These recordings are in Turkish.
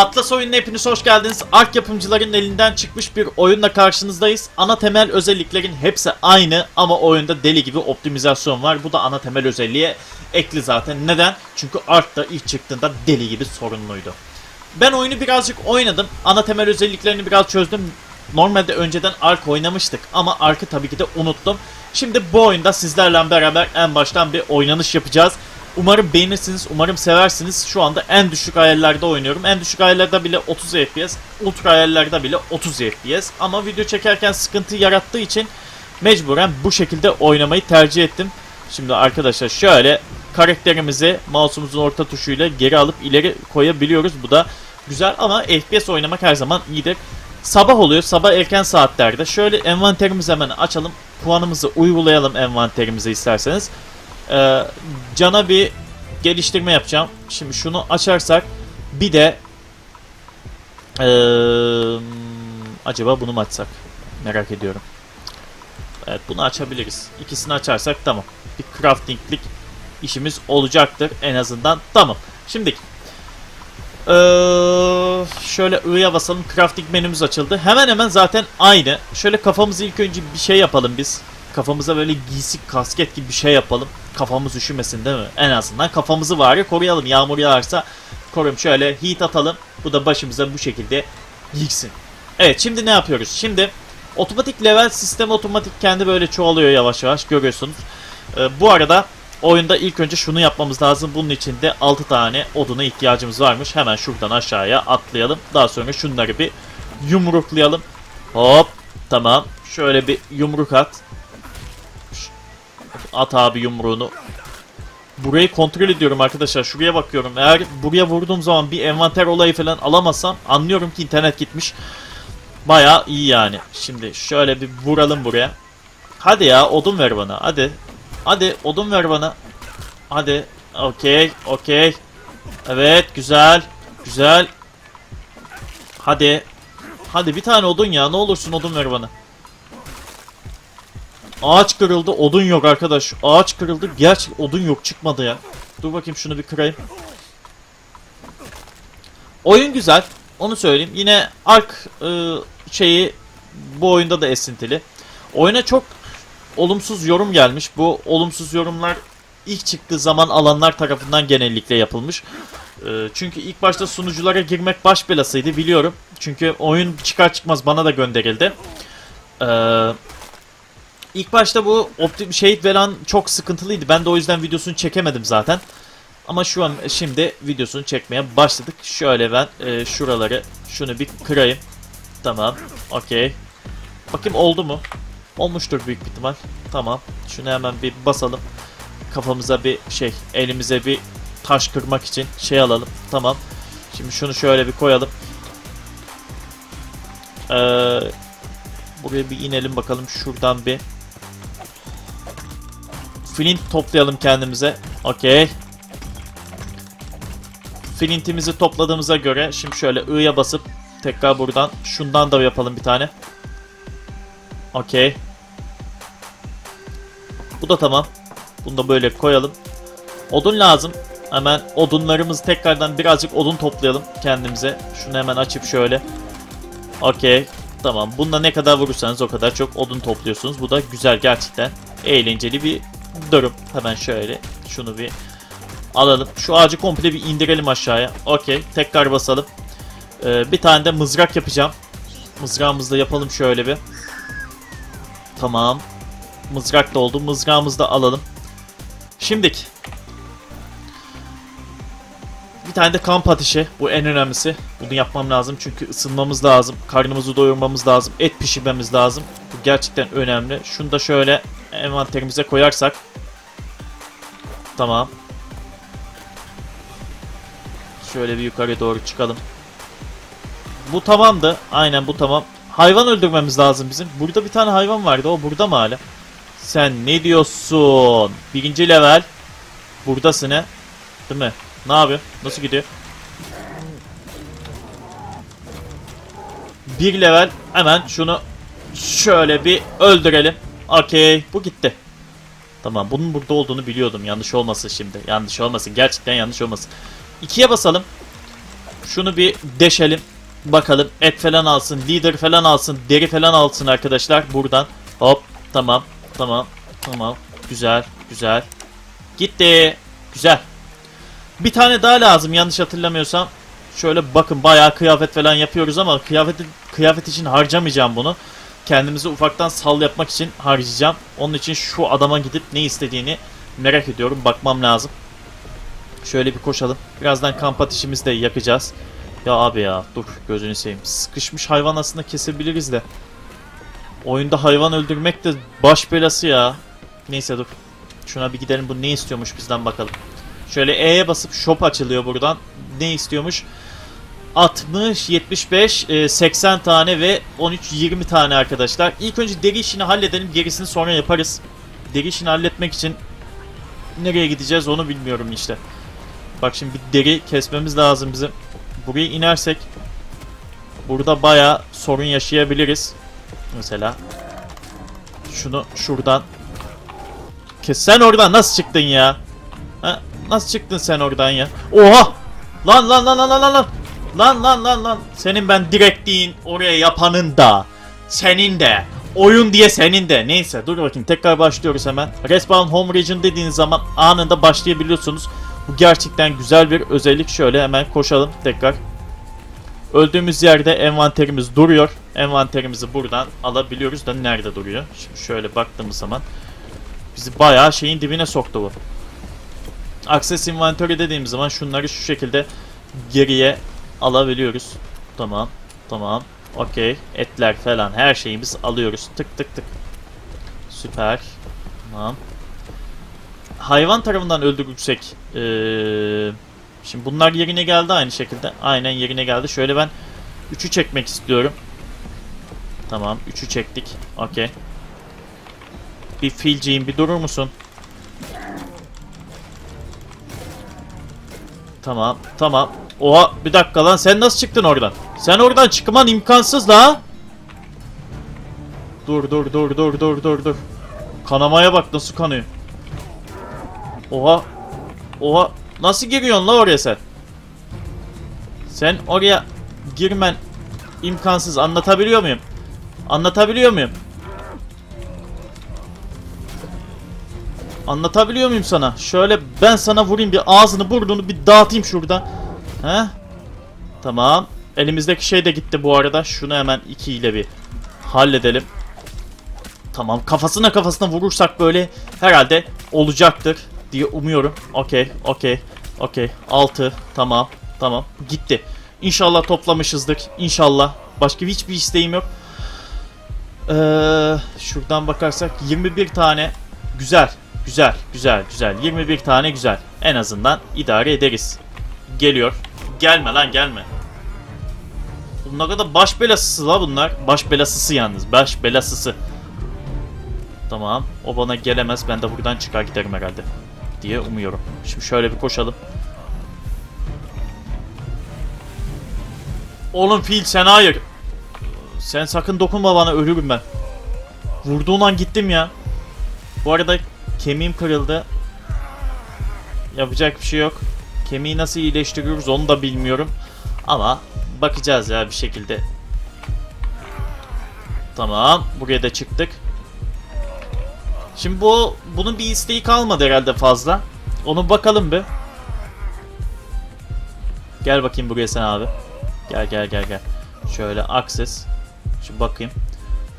Atlas oyununa hepiniz hoş geldiniz. Ark yapımcıların elinden çıkmış bir oyunla karşınızdayız. Ana temel özelliklerin hepsi aynı ama oyunda deli gibi optimizasyon var. Bu da ana temel özelliğe ekli zaten. Neden? Çünkü Ark da ilk çıktığında deli gibi sorunluydu. Ben oyunu birazcık oynadım. Ana temel özelliklerini biraz çözdüm. Normalde önceden Ark oynamıştık ama Ark'ı tabii ki de unuttum. Şimdi bu oyunda sizlerle beraber en baştan bir oynanış yapacağız. Umarım beğenirsiniz, umarım seversiniz. Şu anda en düşük ayarlarda oynuyorum. En düşük ayarlarda bile 30 FPS, ultra ayarlarda bile 30 FPS. Ama video çekerken sıkıntı yarattığı için mecburen bu şekilde oynamayı tercih ettim. Şimdi arkadaşlar şöyle karakterimizi mouse'umuzun orta tuşuyla geri alıp ileri koyabiliyoruz. Bu da güzel ama FPS oynamak her zaman iyidir. Sabah oluyor. Sabah erken saatlerde. Şöyle envanterimizi hemen açalım. Puanımızı uygulayalım envanterimize isterseniz. Ee, cana bir geliştirme yapacağım. Şimdi şunu açarsak bir de ee, acaba bunu mu açsak? Merak ediyorum. Evet bunu açabiliriz. İkisini açarsak tamam. Bir craftinglik işimiz olacaktır en azından. Tamam. Şimdi ee, şöyle I'ya basalım. Crafting menümüz açıldı. Hemen hemen zaten aynı. Şöyle kafamızı ilk önce bir şey yapalım biz. Kafamıza böyle giysi, kasket gibi bir şey yapalım. Kafamız üşümesin değil mi? En azından kafamızı var ya koruyalım. Yağmur yağarsa koruyalım. Şöyle heat atalım. Bu da başımıza bu şekilde yıksın. Evet şimdi ne yapıyoruz? Şimdi otomatik level sistem otomatik kendi böyle çoğalıyor yavaş yavaş görüyorsunuz. Ee, bu arada oyunda ilk önce şunu yapmamız lazım. Bunun için de 6 tane oduna ihtiyacımız varmış. Hemen şuradan aşağıya atlayalım. Daha sonra şunları bir yumruklayalım. Hop tamam. Şöyle bir yumruk at. At abi yumruğunu. Burayı kontrol ediyorum arkadaşlar. Şuraya bakıyorum. Eğer buraya vurduğum zaman bir envanter olayı falan alamazsam anlıyorum ki internet gitmiş. Baya iyi yani. Şimdi şöyle bir vuralım buraya. Hadi ya odun ver bana. Hadi. Hadi odun ver bana. Hadi. Okey. Okey. Evet güzel. Güzel. Hadi. Hadi bir tane odun ya. Ne olursun odun ver bana. Ağaç kırıldı. Odun yok arkadaş. Ağaç kırıldı. Gerçek odun yok. Çıkmadı ya. Dur bakayım şunu bir kırayım. Oyun güzel. Onu söyleyeyim. Yine Ark e, şeyi bu oyunda da esintili. Oyuna çok olumsuz yorum gelmiş. Bu olumsuz yorumlar ilk çıktığı zaman alanlar tarafından genellikle yapılmış. E, çünkü ilk başta sunuculara girmek baş belasıydı biliyorum. Çünkü oyun çıkar çıkmaz bana da gönderildi. Eee İlk başta bu optim şey falan çok sıkıntılıydı. Ben de o yüzden videosunu çekemedim zaten. Ama şu an şimdi videosunu çekmeye başladık. Şöyle ben e, şuraları şunu bir kırayım. Tamam. Okey. Bakayım oldu mu? Olmuştur büyük ihtimal. Tamam. Şunu hemen bir basalım. Kafamıza bir şey, elimize bir taş kırmak için şey alalım. Tamam. Şimdi şunu şöyle bir koyalım. Ee, buraya bir inelim bakalım şuradan bir. Flint toplayalım kendimize. Okey. Flintimizi topladığımıza göre şimdi şöyle I'ya basıp tekrar buradan şundan da yapalım bir tane. Okey. Bu da tamam. Bunu da böyle koyalım. Odun lazım. Hemen odunlarımızı tekrardan birazcık odun toplayalım kendimize. Şunu hemen açıp şöyle. Okey. Tamam. Bunda ne kadar vurursanız o kadar çok odun topluyorsunuz. Bu da güzel gerçekten. Eğlenceli bir durum. Hemen şöyle şunu bir alalım. Şu ağacı komple bir indirelim aşağıya. Okey. Tekrar basalım. Ee, bir tane de mızrak yapacağım. Mızrağımızı da yapalım şöyle bir. Tamam. Mızrak da oldu. Mızrağımızı da alalım. Şimdik. Bir tane de kamp ateşi. Bu en önemlisi. Bunu yapmam lazım çünkü ısınmamız lazım. Karnımızı doyurmamız lazım. Et pişirmemiz lazım. Bu gerçekten önemli. Şunu da şöyle envanterimize koyarsak. Tamam. Şöyle bir yukarı doğru çıkalım. Bu tamamdı. Aynen bu tamam. Hayvan öldürmemiz lazım bizim. Burada bir tane hayvan vardı. O burada mı hala? Sen ne diyorsun? Birinci level. Buradasın he. Değil mi? Ne yapıyor? Nasıl gidiyor? Bir level. Hemen şunu şöyle bir öldürelim. Okey. Bu gitti. Tamam bunun burada olduğunu biliyordum. Yanlış olmasın şimdi. Yanlış olmasın. Gerçekten yanlış olmasın. İkiye basalım. Şunu bir deşelim. Bakalım et falan alsın, lider falan alsın, deri falan alsın arkadaşlar buradan. Hop tamam tamam tamam güzel güzel. Gitti. Güzel. Bir tane daha lazım yanlış hatırlamıyorsam. Şöyle bakın bayağı kıyafet falan yapıyoruz ama kıyafet, kıyafet için harcamayacağım bunu. Kendimizi ufaktan sal yapmak için harcayacağım. Onun için şu adama gidip ne istediğini merak ediyorum. Bakmam lazım. Şöyle bir koşalım. Birazdan kamp ateşimizi de yakacağız. Ya abi ya dur gözünü seveyim. Sıkışmış hayvan aslında kesebiliriz de. Oyunda hayvan öldürmek de baş belası ya. Neyse dur. Şuna bir gidelim bu ne istiyormuş bizden bakalım. Şöyle E'ye basıp shop açılıyor buradan. Ne istiyormuş? 60, 75, 80 e, tane ve 13, 20 tane arkadaşlar. İlk önce deri işini halledelim. Gerisini sonra yaparız. Deri işini halletmek için nereye gideceğiz onu bilmiyorum işte. Bak şimdi bir deri kesmemiz lazım bizim. Buraya inersek burada baya sorun yaşayabiliriz. Mesela şunu şuradan kes. Sen oradan nasıl çıktın ya? Ha, nasıl çıktın sen oradan ya? Oha! Lan lan lan lan lan lan! Lan lan lan lan! Senin ben direktliğin oraya yapanın da senin de oyun diye senin de. Neyse dur bakayım tekrar başlıyoruz hemen. Respawn Home Region dediğiniz zaman anında başlayabiliyorsunuz. Bu gerçekten güzel bir özellik. Şöyle hemen koşalım tekrar. Öldüğümüz yerde envanterimiz duruyor. Envanterimizi buradan alabiliyoruz da nerede duruyor? Şimdi şöyle baktığımız zaman bizi bayağı şeyin dibine soktu bu. Access Inventory dediğimiz zaman şunları şu şekilde geriye alabiliyoruz. Tamam. Tamam. Okey. Etler falan her şeyimiz alıyoruz. Tık tık tık. Süper. Tamam. Hayvan tarafından öldürürsek ee, şimdi bunlar yerine geldi aynı şekilde. Aynen yerine geldi. Şöyle ben 3'ü çekmek istiyorum. Tamam. 3'ü çektik. Okey. Bir filciğim bir durur musun? Tamam. Tamam. Oha bir dakika lan sen nasıl çıktın oradan? Sen oradan çıkman imkansız la. Dur dur dur dur dur dur dur. Kanamaya bak nasıl kanıyor. Oha. Oha. Nasıl giriyorsun la oraya sen? Sen oraya girmen imkansız. Anlatabiliyor muyum? Anlatabiliyor muyum? Anlatabiliyor muyum sana? Şöyle ben sana vurayım bir ağzını burnunu bir dağıtayım şurada. He? Tamam. Elimizdeki şey de gitti bu arada. Şunu hemen 2 ile bir halledelim. Tamam. Kafasına kafasına vurursak böyle herhalde olacaktır diye umuyorum. Okey. Okey. Okey. 6. Tamam. Tamam. Gitti. İnşallah toplamışızdır. İnşallah. Başka hiçbir isteğim yok. Ee, şuradan bakarsak 21 tane. Güzel. Güzel. Güzel. Güzel. 21 tane güzel. En azından idare ederiz. Geliyor. Gelme lan gelme. Bunlar da baş belasısı la bunlar. Baş belasısı yalnız. Baş belasısı. Tamam. O bana gelemez. Ben de buradan çıkar giderim herhalde. Diye umuyorum. Şimdi şöyle bir koşalım. Oğlum fil sen hayır. Sen sakın dokunma bana ölürüm ben. Vurduğun an gittim ya. Bu arada kemiğim kırıldı. Yapacak bir şey yok. Kemiği nasıl iyileştiriyoruz onu da bilmiyorum. Ama bakacağız ya bir şekilde. Tamam. Buraya da çıktık. Şimdi bu bunun bir isteği kalmadı herhalde fazla. Onu bakalım bir. Gel bakayım buraya sen abi. Gel gel gel gel. Şöyle access. Şu bakayım.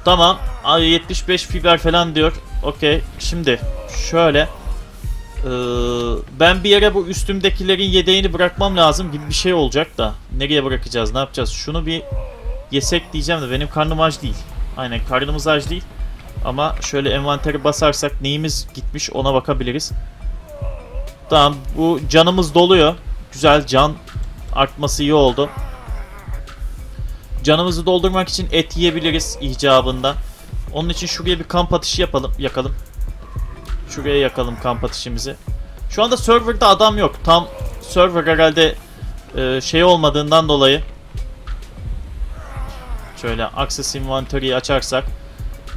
Tamam. 75 fiber falan diyor. Okey. Şimdi şöyle ee, ben bir yere bu üstümdekilerin yedeğini bırakmam lazım gibi bir şey olacak da. Nereye bırakacağız? Ne yapacağız? Şunu bir yesek diyeceğim de benim karnım aç değil. Aynen karnımız aç değil. Ama şöyle envanteri basarsak neyimiz gitmiş ona bakabiliriz. Tamam bu canımız doluyor. Güzel can artması iyi oldu. Canımızı doldurmak için et yiyebiliriz icabında. Onun için şuraya bir kamp atışı yapalım, yakalım. Şuraya yakalım kamp ateşimizi. Şu anda serverda adam yok. Tam server herhalde e, şey olmadığından dolayı. Şöyle access inventory'yi açarsak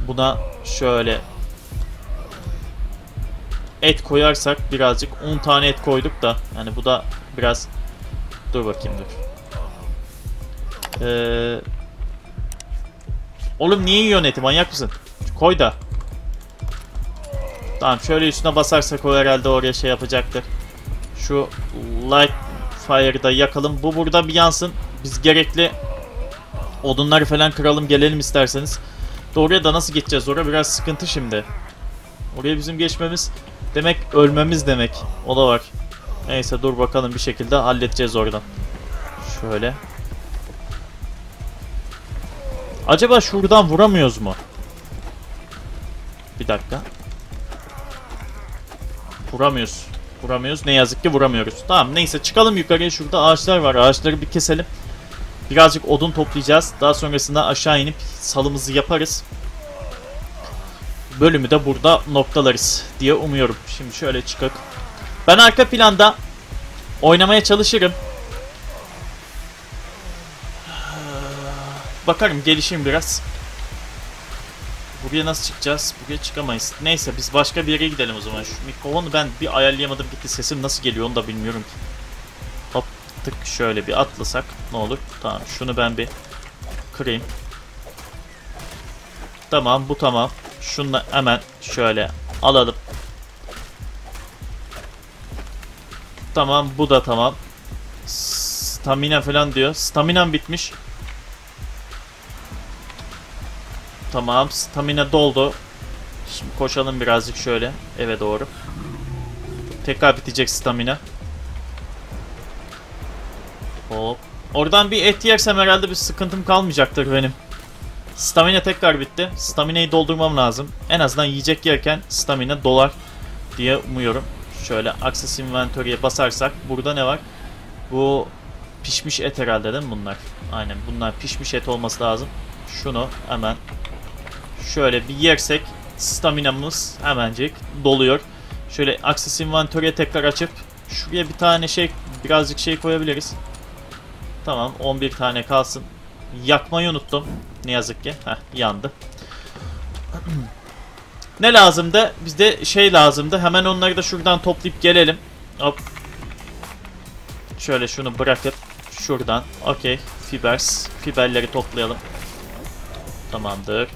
buna şöyle et koyarsak birazcık 10 tane et koyduk da yani bu da biraz dur bakayım dur. Ee... Oğlum niye yiyorsun eti manyak mısın? Koy da. Tamam şöyle üstüne basarsak o herhalde oraya şey yapacaktır. Şu light fire'ı da yakalım. Bu burada bir yansın. Biz gerekli odunları falan kıralım gelelim isterseniz. Doğruya da nasıl geçeceğiz oraya biraz sıkıntı şimdi. Oraya bizim geçmemiz demek ölmemiz demek. O da var. Neyse dur bakalım bir şekilde halledeceğiz oradan. Şöyle. Acaba şuradan vuramıyoruz mu? Bir dakika. Vuramıyoruz. Vuramıyoruz. Ne yazık ki vuramıyoruz. Tamam neyse çıkalım yukarıya. Şurada ağaçlar var. Ağaçları bir keselim. Birazcık odun toplayacağız. Daha sonrasında aşağı inip salımızı yaparız. Bölümü de burada noktalarız diye umuyorum. Şimdi şöyle çıkıp. Ben arka planda oynamaya çalışırım. Bakarım gelişim biraz. Buraya nasıl çıkacağız? Buraya çıkamayız. Neyse biz başka bir yere gidelim o zaman. Şu mikrofonu ben bir ayarlayamadım gitti. Sesim nasıl geliyor onu da bilmiyorum ki. Hop tık şöyle bir atlasak ne olur? Tamam şunu ben bir kırayım. Tamam bu tamam. Şunu hemen şöyle alalım. Tamam bu da tamam. Stamina falan diyor. Staminam bitmiş. Tamam. Stamina doldu. Şimdi koşalım birazcık şöyle. Eve doğru. Tekrar bitecek stamina. Hop. Oradan bir et yersem herhalde bir sıkıntım kalmayacaktır benim. Stamina tekrar bitti. Stamina'yı doldurmam lazım. En azından yiyecek yerken stamina dolar diye umuyorum. Şöyle Access Inventory'e basarsak burada ne var? Bu pişmiş et herhalde değil mi bunlar? Aynen bunlar pişmiş et olması lazım. Şunu hemen şöyle bir yersek staminamız hemencik doluyor. Şöyle Access Inventory'e tekrar açıp şuraya bir tane şey birazcık şey koyabiliriz. Tamam 11 tane kalsın. Yakmayı unuttum. Ne yazık ki. Heh yandı. ne lazımdı? Bizde şey lazımdı. Hemen onları da şuradan toplayıp gelelim. Hop. Şöyle şunu bırakıp şuradan. Okey. Fibers. Fiberleri toplayalım. Tamamdır.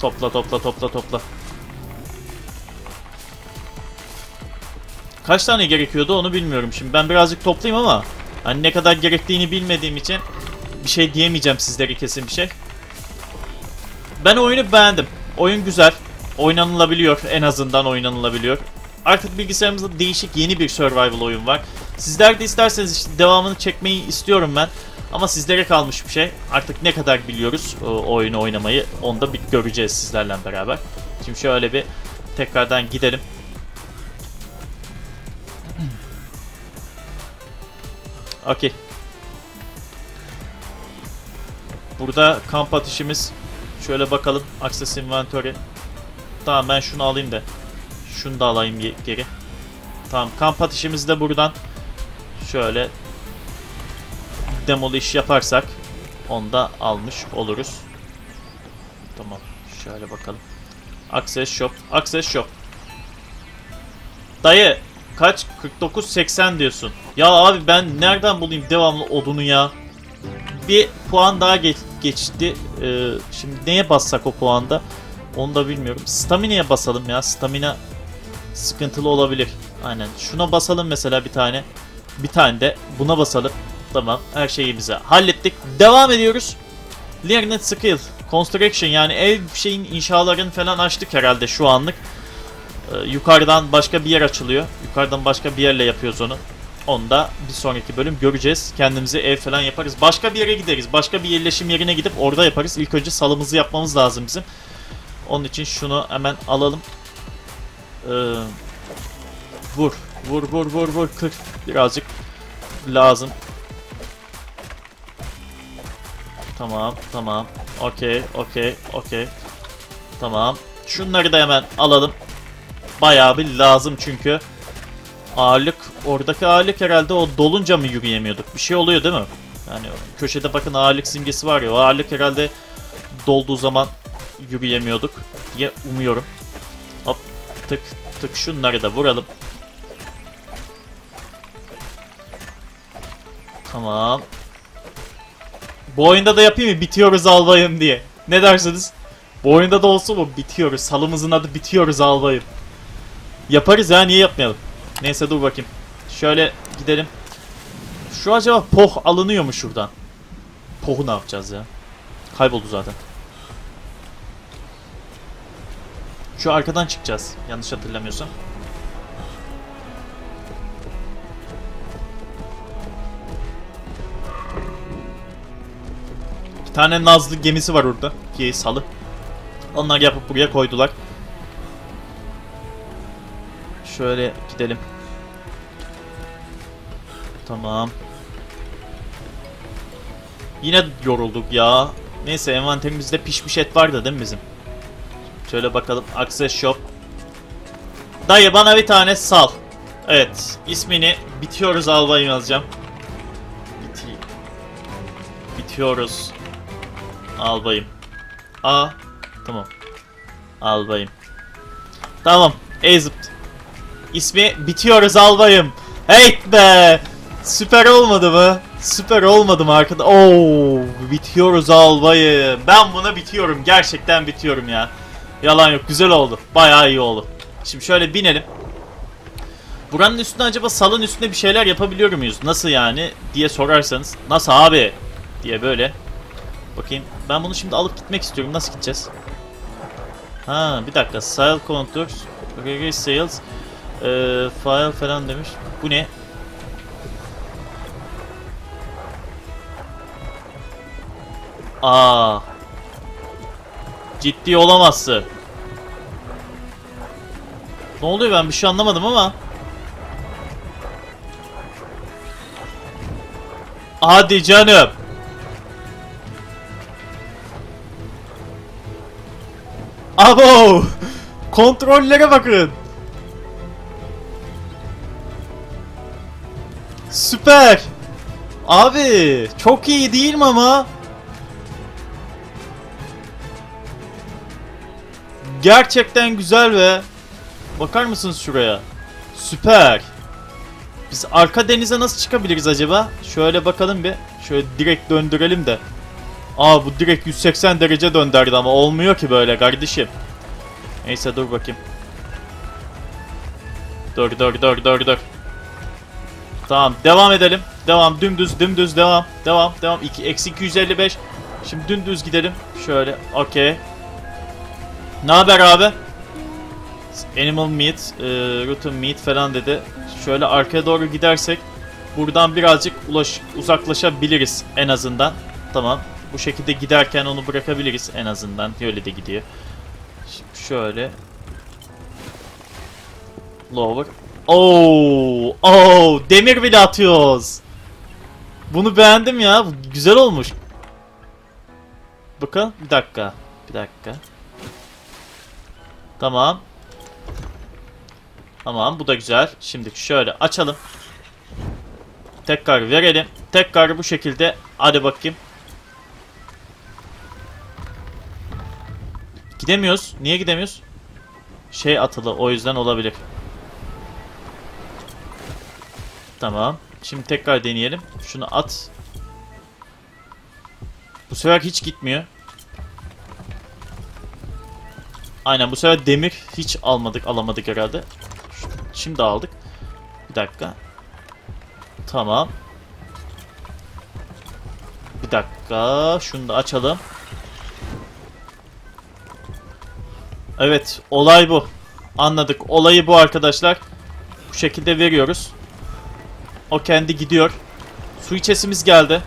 Topla topla topla topla. Kaç tane gerekiyordu onu bilmiyorum şimdi. Ben birazcık toplayayım ama hani ne kadar gerektiğini bilmediğim için bir şey diyemeyeceğim sizlere kesin bir şey. Ben oyunu beğendim. Oyun güzel. Oynanılabiliyor. En azından oynanılabiliyor. Artık bilgisayarımızda değişik yeni bir survival oyun var. Sizler de isterseniz işte devamını çekmeyi istiyorum ben. Ama sizlere kalmış bir şey. Artık ne kadar biliyoruz o oyunu oynamayı onu da bir göreceğiz sizlerle beraber. Şimdi şöyle bir tekrardan gidelim. Okey. Burada kamp ateşimiz. Şöyle bakalım. Access Inventory. Tamam ben şunu alayım da. Şunu da alayım geri. Tamam kamp ateşimizi de buradan şöyle demolish yaparsak onu da almış oluruz. Tamam. Şöyle bakalım. Access Shop. Access Shop. Dayı kaç? 49.80 diyorsun. Ya abi ben nereden bulayım devamlı odunu ya? Bir puan daha geç, geçti. Ee, şimdi neye bassak o puanda? Onu da bilmiyorum. Stamina'ya basalım ya. Stamina sıkıntılı olabilir. Aynen. Şuna basalım mesela bir tane. Bir tane de buna basalım. Tamam. Her şeyimizi hallettik. Devam ediyoruz. Learned Skill. Construction yani ev şeyin inşaların falan açtık herhalde şu anlık. Ee, yukarıdan başka bir yer açılıyor. Yukarıdan başka bir yerle yapıyoruz onu. Onu da bir sonraki bölüm göreceğiz. Kendimize ev falan yaparız. Başka bir yere gideriz. Başka bir yerleşim yerine gidip orada yaparız. İlk önce salımızı yapmamız lazım bizim. Onun için şunu hemen alalım. Ee, vur. Vur vur vur vur. Kır. Birazcık lazım. Tamam tamam. Okey okey okey. Tamam. Şunları da hemen alalım. Bayağı bir lazım çünkü. Ağırlık, oradaki ağırlık herhalde o dolunca mı yürüyemiyorduk? Bir şey oluyor değil mi? Yani köşede bakın ağırlık simgesi var ya o ağırlık herhalde dolduğu zaman yürüyemiyorduk diye umuyorum. Hop tık tık şunları da vuralım. Tamam. Bu oyunda da yapayım mı? Bitiyoruz albayım diye. Ne dersiniz? Bu oyunda da olsun mu? Bitiyoruz. Salımızın adı Bitiyoruz albayım. Yaparız ya niye yapmayalım? Neyse dur bakayım. Şöyle gidelim. Şu acaba poh alınıyor mu şuradan? Poh'u ne yapacağız ya? Kayboldu zaten. Şu arkadan çıkacağız. Yanlış hatırlamıyorsam. Bir tane Nazlı gemisi var orada. Ki salı. Onlar yapıp buraya koydular. Şöyle gidelim. Tamam. Yine yorulduk ya. Neyse envanterimizde pişmiş et vardı değil mi bizim? Şöyle bakalım. Access Shop. Dayı bana bir tane sal. Evet. ismini bitiyoruz albayım yazacağım. Biti bitiyoruz. Albayım. A. Tamam. Albayım. Tamam. Ezip. İsmi bitiyoruz albayım. Hey be. Süper olmadı mı? Süper olmadı mı arkada? Oo, bitiyoruz albayım. Ben buna bitiyorum. Gerçekten bitiyorum ya. Yalan yok. Güzel oldu. Bayağı iyi oldu. Şimdi şöyle binelim. Buranın üstüne acaba salın üstüne bir şeyler yapabiliyor muyuz? Nasıl yani diye sorarsanız. Nasıl abi? Diye böyle. Bakayım. Ben bunu şimdi alıp gitmek istiyorum. Nasıl gideceğiz? Ha bir dakika. Sail contours. Reggae sales. Ee, file falan demiş. Bu ne? Aa. Ciddi olamazsın. Ne oluyor ben bir şey anlamadım ama. Hadi canım. Abo! Kontrollere bakın. Süper. Abi çok iyi değil mi ama? Gerçekten güzel ve bakar mısınız şuraya? Süper. Biz arka denize nasıl çıkabiliriz acaba? Şöyle bakalım bir. Şöyle direkt döndürelim de. Aa bu direkt 180 derece döndürdü ama olmuyor ki böyle kardeşim. Neyse dur bakayım. Dur dur dur dur dur. Tamam devam edelim. Devam dümdüz dümdüz devam. Devam devam. 2 eksi 255. Şimdi dümdüz gidelim. Şöyle okey. Ne haber abi? Animal meat, e, rotten meat falan dedi. Şöyle arkaya doğru gidersek buradan birazcık ulaş, uzaklaşabiliriz en azından. Tamam. Bu şekilde giderken onu bırakabiliriz en azından. Öyle de gidiyor. Şimdi şöyle. Lower. Oo, oo, demir bile atıyoruz. Bunu beğendim ya. Güzel olmuş. Bakın bir dakika. Bir dakika. Tamam. Tamam bu da güzel. Şimdi şöyle açalım. Tekrar verelim. Tekrar bu şekilde. Hadi bakayım. Gidemiyoruz. Niye gidemiyoruz? Şey atılı o yüzden olabilir. Tamam. Şimdi tekrar deneyelim. Şunu at. Bu sefer hiç gitmiyor. Aynen bu sefer demir hiç almadık alamadık herhalde. Şimdi aldık. Bir dakika. Tamam. Bir dakika. Şunu da açalım. Evet olay bu. Anladık. Olayı bu arkadaşlar. Bu şekilde veriyoruz. O kendi gidiyor. Su içesimiz geldi.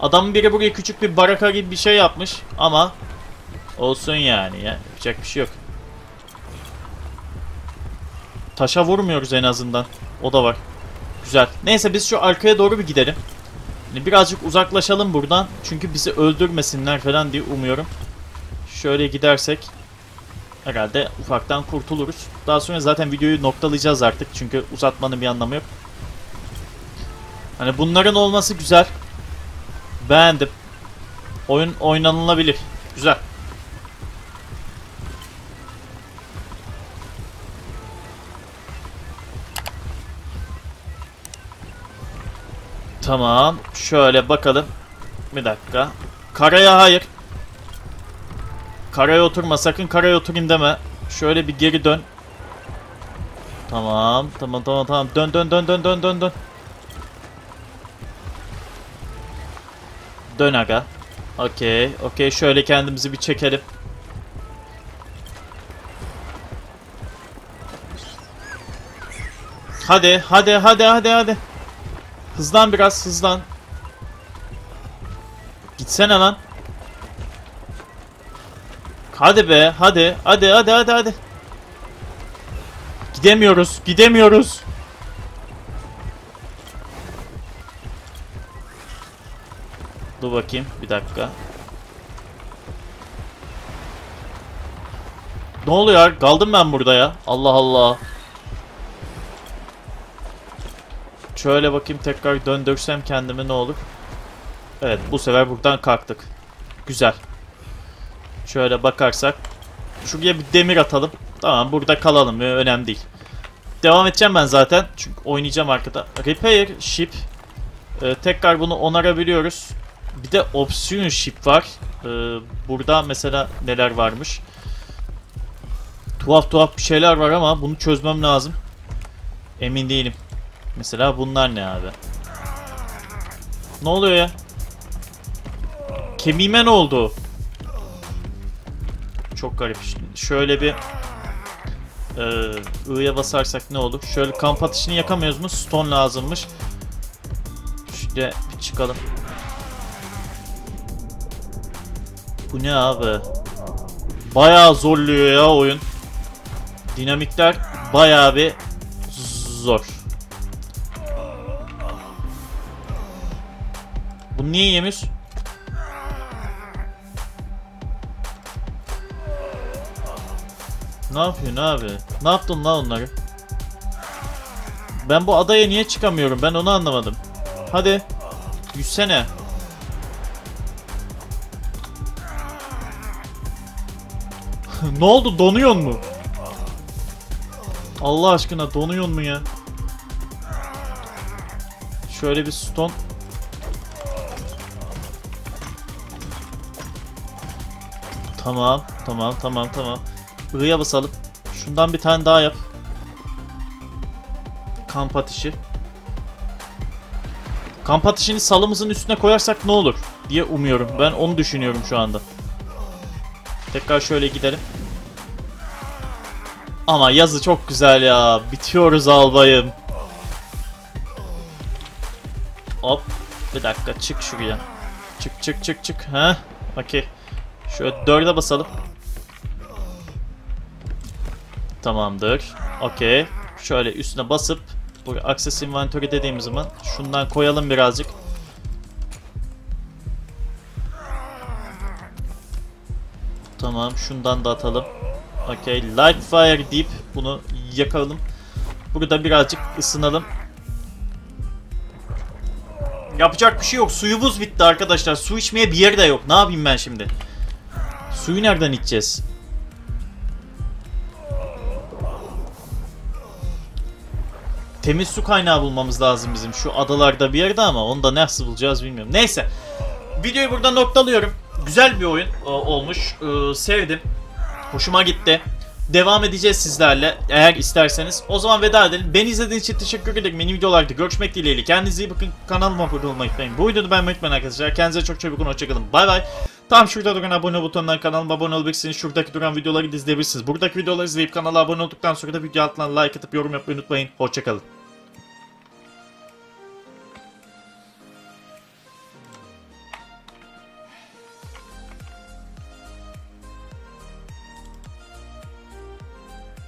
Adamın biri buraya küçük bir baraka gibi bir şey yapmış ama olsun yani ya. Yapacak bir şey yok. Taşa vurmuyoruz en azından. O da var. Güzel. Neyse biz şu arkaya doğru bir gidelim. Yani birazcık uzaklaşalım buradan. Çünkü bizi öldürmesinler falan diye umuyorum. Şöyle gidersek herhalde ufaktan kurtuluruz. Daha sonra zaten videoyu noktalayacağız artık. Çünkü uzatmanın bir anlamı yok. Hani bunların olması güzel. Beğendim. Oyun oynanılabilir. Güzel. Tamam. Şöyle bakalım. Bir dakika. Karaya hayır. Karaya oturma. Sakın karaya oturayım deme. Şöyle bir geri dön. Tamam. Tamam tamam tamam. Dön dön dön dön dön dön dön. Dön aga. Okey. Okey. Şöyle kendimizi bir çekelim. Hadi, hadi, hadi, hadi, hadi. Hızlan biraz, hızlan. Gitsene lan. Hadi be, hadi, hadi, hadi, hadi, hadi. Gidemiyoruz, gidemiyoruz. Dur bakayım, bir dakika. Ne oluyor? Kaldım ben burada ya. Allah Allah. Şöyle bakayım tekrar döndürsem kendimi ne olur. Evet bu sefer buradan kalktık. Güzel. Şöyle bakarsak. Şuraya bir demir atalım. Tamam burada kalalım. Önemli değil. Devam edeceğim ben zaten. Çünkü oynayacağım arkada. Repair ship. Ee, tekrar bunu onarabiliyoruz. Bir de option ship var. Ee, burada mesela neler varmış. Tuhaf tuhaf bir şeyler var ama bunu çözmem lazım. Emin değilim. Mesela bunlar ne abi? Ne oluyor ya? Kemiğime ne oldu? Çok garip. Şöyle bir ee, I'ya basarsak ne olur? Şöyle kamp ateşini yakamıyoruz mu? Stone lazımmış. Şöyle bir çıkalım. Bu ne abi? Bayağı zorluyor ya oyun. Dinamikler bayağı bir zor. Bu niye yemiş? Ne yapıyor ne abi? Ne yaptın lan onları? Ben bu adaya niye çıkamıyorum? Ben onu anlamadım. Hadi. Yüzsene. ne oldu? Donuyor mu? Allah aşkına donuyor mu ya? Şöyle bir stone Tamam, tamam, tamam, tamam. I'ya basalım. Şundan bir tane daha yap. Kamp ateşi. Kamp ateşini salımızın üstüne koyarsak ne olur diye umuyorum. Ben onu düşünüyorum şu anda. Tekrar şöyle gidelim. Ama yazı çok güzel ya. Bitiyoruz albayım. Hop. Bir dakika çık şuraya. Çık çık çık çık. Ha? Okey. Şöyle dörde basalım. Tamamdır. Okey. Şöyle üstüne basıp buraya access inventory dediğimiz zaman şundan koyalım birazcık. Tamam şundan da atalım. Okey. Light fire deyip bunu yakalım. Burada birazcık ısınalım. Yapacak bir şey yok. Suyumuz bitti arkadaşlar. Su içmeye bir yer de yok. Ne yapayım ben şimdi? Suyu nereden içeceğiz? Temiz su kaynağı bulmamız lazım bizim şu adalarda bir yerde ama onu da nasıl bulacağız bilmiyorum. Neyse. Videoyu burada noktalıyorum. Güzel bir oyun e, olmuş. E, sevdim. Hoşuma gitti. Devam edeceğiz sizlerle eğer isterseniz. O zaman veda edelim. Beni izlediğiniz için teşekkür ederim. Yeni videolarda görüşmek dileğiyle. Kendinize iyi bakın. Kanalıma abone olmayı unutmayın. Bu videoda beğenmeyi unutmayın arkadaşlar. Kendinize çok iyi bakın. Hoşçakalın. Bay bay. Tam şurada duran abone butonundan kanalıma abone olabilirsiniz. Şuradaki duran videoları izleyebilirsiniz. Buradaki videoları izleyip kanala abone olduktan sonra da video altına like atıp yorum yapmayı unutmayın. Hoşçakalın.